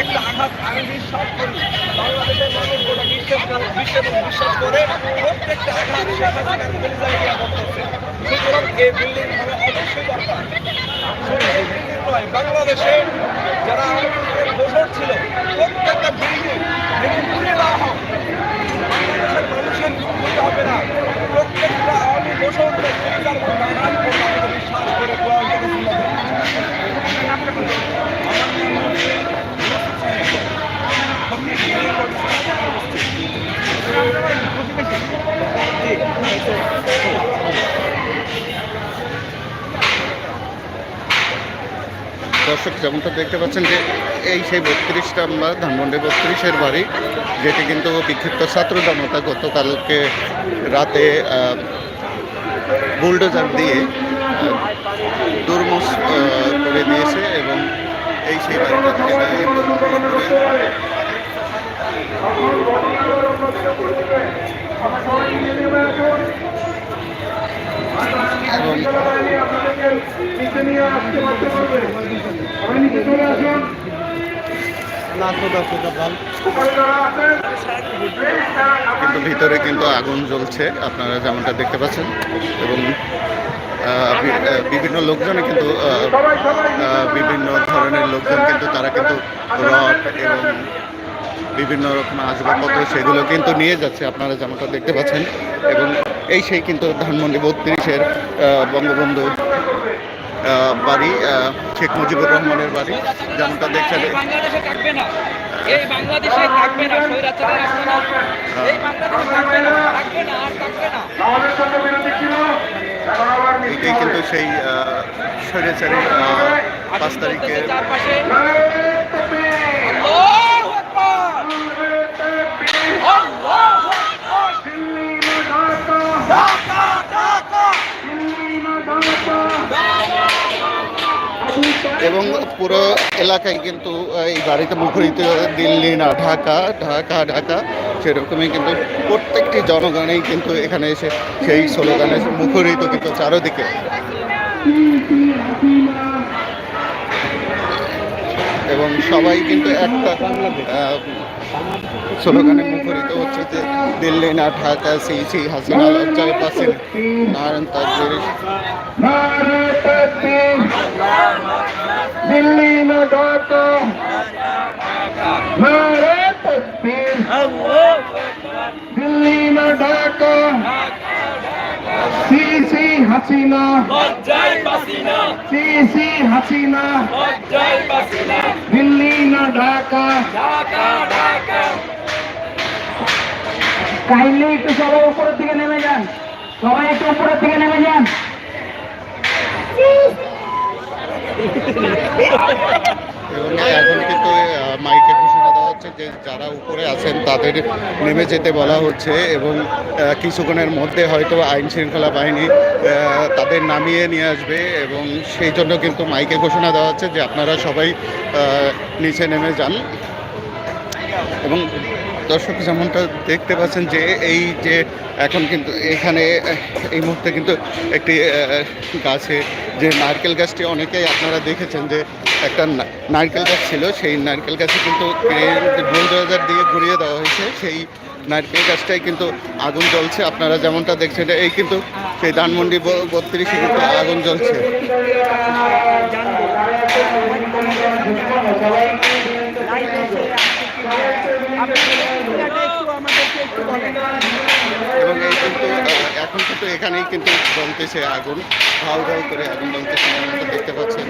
অর্থাৎ আমি বিশ্বাস করি। বাংলাদেশের মানুষ গোটা বিশ্বাস করে বিশ্ব এবং বিশ্বাস করে প্রত্যেকটা আঘাত শেখ হাসিনার বিরুদ্ধে ইয়া করতেছে সুতরাং এই বিল্ডিং হবে অবশ্যই দরকার। নয়, বাংলাদেশে যারা দোষর ছিল, প্রত্যেকটা বিল্ডিং যদি তুলে দেওয়া হয়, বাংলাদেশের মানুষের হবে না। প্রত্যেকটা আওয়ামী দোষরদের দর্শক, যেমনটা দেখতে পাচ্ছেন যে এই সেই বত্রিশটা আমরা ধানমন্ডি বত্রিশের বাড়ি, যেটি কিন্তু বিক্ষিপ্ত ছাত্র জনতা গতকালকে রাতে বুলডোজার দিয়ে দুর্মস করে দিয়েছে এবং এই সেই বাড়িটা এবং কিন্তু ভিতরে কিন্তু আগুন জ্বলছে আপনারা যেমনটা দেখতে পাচ্ছেন। এবং আহ, বিভিন্ন লোকজনে কিন্তু বিভিন্ন ধরনের লোকজন কিন্তু তারা কিন্তু রড এবং বিভিন্ন রকম আসবাবপত্র সেগুলো কিন্তু নিয়ে যাচ্ছে আপনারা যেমনটা দেখতে পাচ্ছেন। এবং এই সেই কিন্তু ধানমন্ডি বত্রিশের বঙ্গবন্ধু বাড়ি শেখ মুজিবুর রহমানের বাড়ি। যেমনটা দেখছেন বাংলাদেশে এই বাংলাদেশে থাকবে না স্বৈরাচারের আসবে না এই বাংলাদেশে থাকবে না থাকবে না আর থাকবে না। এটাই কিন্তু সেই আহ, স্বৈরাচারী পাঁচ তারিখে চারপাশে। এবং পুরো এলাকায় কিন্তু এই বাড়িতে মুখরিত দিল্লি না, ঢাকা ঢাকা ঢাকা, সেরকমই কিন্তু প্রত্যেকটি জনগণেই কিন্তু এখানে এসে সেই স্লোগানে মুখরিত কিন্তু চারোদিকে। এবং সবাই কিন্তু একটা স্লোগানে মুখরিত হচ্ছে যে দিল্লি না, ঢাকা সেই সেই হাসিনা, লজ্জায় পাচ্ছেন। নারায়ণ তাজুরি दिल्ली में ढाका नारे तकबीर दिल्ली में ढाका सीसी हसीना লজ্জায় বাসিনা सीसी हसीना লজ্জায় বাসিনা दिल्ली में ढाका ঢাকা ঢাকা কাইন্ডলি একটু সবাই উপরের দিকে নেমে যান সবাই একটু উপরের দিকে নেমে যান এবং এখন কিন্তু মাইকে ঘোষণা দেওয়া হচ্ছে যে যারা উপরে আছেন তাদের নেমে যেতে বলা হচ্ছে এবং কিছুক্ষণের মধ্যে হয়তো আইন শৃঙ্খলা বাহিনী তাদের নামিয়ে নিয়ে আসবে এবং সেই জন্য কিন্তু মাইকে ঘোষণা দেওয়া হচ্ছে যে আপনারা সবাই নিচে নেমে যান এবং দর্শক যেমনটা দেখতে পাচ্ছেন যে এই যে এখন কিন্তু এখানে, এই মুহূর্তে কিন্তু একটি গাছে যে নারকেল গাছটি অনেকেই আপনারা দেখেছেন যে একটা নারকেল গাছ ছিল, সেই নারকেল গাছে কিন্তু বুলডোজার দিয়ে ঘুরিয়ে দেওয়া হয়েছে, সেই নারকেল গাছটাই কিন্তু আগুন জ্বলছে। আপনারা যেমনটা দেখছেন এই কিন্তু সেই ধানমন্ডি বত্রিশে কিন্তু আগুন জ্বলছে। এবং এই কিন্তু এখন কিন্তু এখানেই কিন্তু জমতেছে আগুন। ভাউ ভাউ করে আগুন জমতেছে আমরা দেখতে পাচ্ছেন।